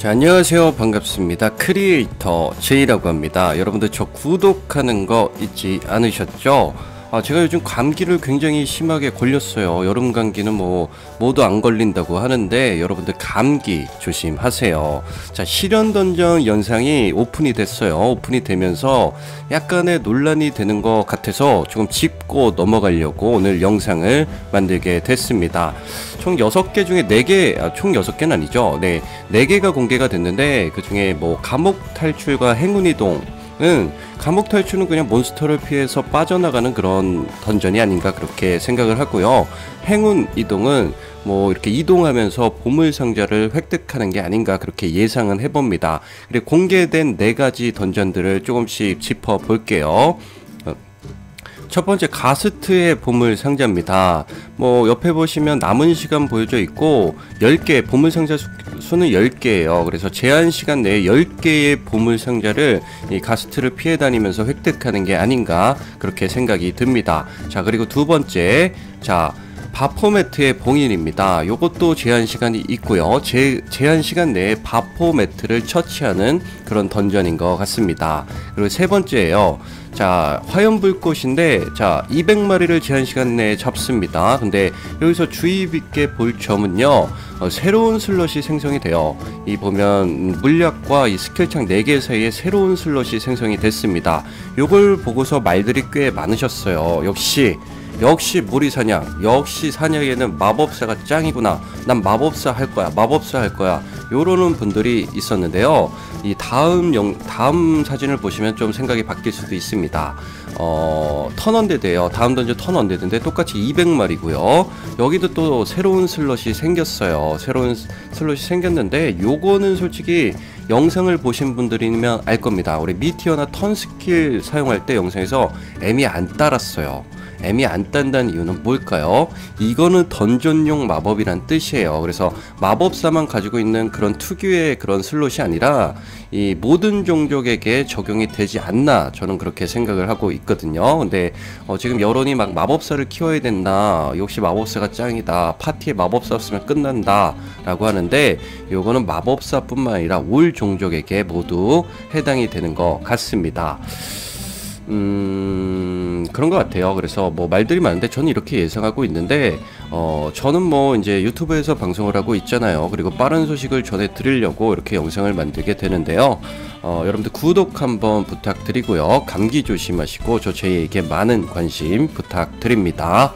자, 안녕하세요. 반갑습니다. 크리에이터 제이라고 합니다. 여러분들 저 구독하는 거 잊지 않으셨죠? 아, 제가 요즘 감기를 굉장히 심하게 걸렸어요. 여름 감기는 뭐 모두 안 걸린다고 하는데 여러분들 감기 조심하세요. 자, 실현 던전 영상이 오픈이 됐어요. 오픈이 되면서 약간의 논란이 되는 것 같아서 조금 짚고 넘어가려고 오늘 영상을 만들게 됐습니다. 총 6개 중에 4개, 아, 총 6개는 아니죠. 네, 4개가 공개가 됐는데 그 중에 뭐 감옥 탈출과 행운 이동 은 감옥 탈출은 그냥 몬스터를 피해서 빠져나가는 그런 던전이 아닌가 그렇게 생각을 하고요. 행운 이동은 뭐 이렇게 이동하면서 보물 상자를 획득하는 게 아닌가 그렇게 예상은 해봅니다. 그리고 공개된 네 가지 던전들을 조금씩 짚어 볼게요. 첫 번째 가스트의 보물 상자입니다. 뭐 옆에 보시면 남은 시간 보여져 있고 10개 보물 상자 수, 는 10개예요. 그래서 제한 시간 내에 10개의 보물 상자를 이 가스트를 피해 다니면서 획득하는 게 아닌가 그렇게 생각이 듭니다. 자, 그리고 두 번째 자, 바포매트의 봉인입니다. 이것도 제한 시간이 있고요. 제, 제한 시간 내에 바포매트를 처치하는 그런 던전인 것 같습니다. 그리고 세 번째예요. 자, 화염불꽃인데, 자, 200마리를 제한 시간 내에 잡습니다. 근데 여기서 주의 깊게 볼 점은요, 어, 새로운 슬롯이 생성이 돼요. 이 보면 물약과 이 스킬창 4개 사이에 새로운 슬롯이 생성이 됐습니다. 요걸 보고서 말들이 꽤 많으셨어요. 역시 역시 무리 사냥 역시 사냥에는 마법사가 짱이구나. 난 마법사 할 거야 마법사 할 거야. 요러는 분들이 있었는데요. 이 다음 영 다음 사진을 보시면 좀 생각이 바뀔 수도 있습니다. 어 턴언데드예요. 다음 던전 턴언데드인데 똑같이 200마리고요. 여기도 또 새로운 슬롯이 생겼어요. 새로운 슬롯이 생겼는데 요거는 솔직히 영상을 보신 분들이면 알 겁니다. 우리 미티어나 턴 스킬 사용할 때 영상에서 M이 안 따랐어요 M이 안 딴다는 이유는 뭘까요? 이거는 던전용 마법이란 뜻이에요. 그래서 마법사만 가지고 있는 그런 특유의 그런 슬롯이 아니라 이 모든 종족에게 적용이 되지 않나 저는 그렇게 생각을 하고 있거든요. 근데 어 지금 여론이 막 마법사를 키워야 된다. 역시 마법사가 짱이다. 파티에 마법사 없으면 끝난다. 라고 하는데 요거는 마법사뿐만 아니라 올 종족에게 모두 해당이 되는 것 같습니다. 음, 그런 것 같아요. 그래서 뭐 말들이 많은데 저는 이렇게 예상하고 있는데, 어, 저는 뭐 이제 유튜브에서 방송을 하고 있잖아요. 그리고 빠른 소식을 전해 드리려고 이렇게 영상을 만들게 되는데요. 어, 여러분들 구독 한번 부탁드리고요. 감기 조심하시고 저 제이에게 많은 관심 부탁드립니다.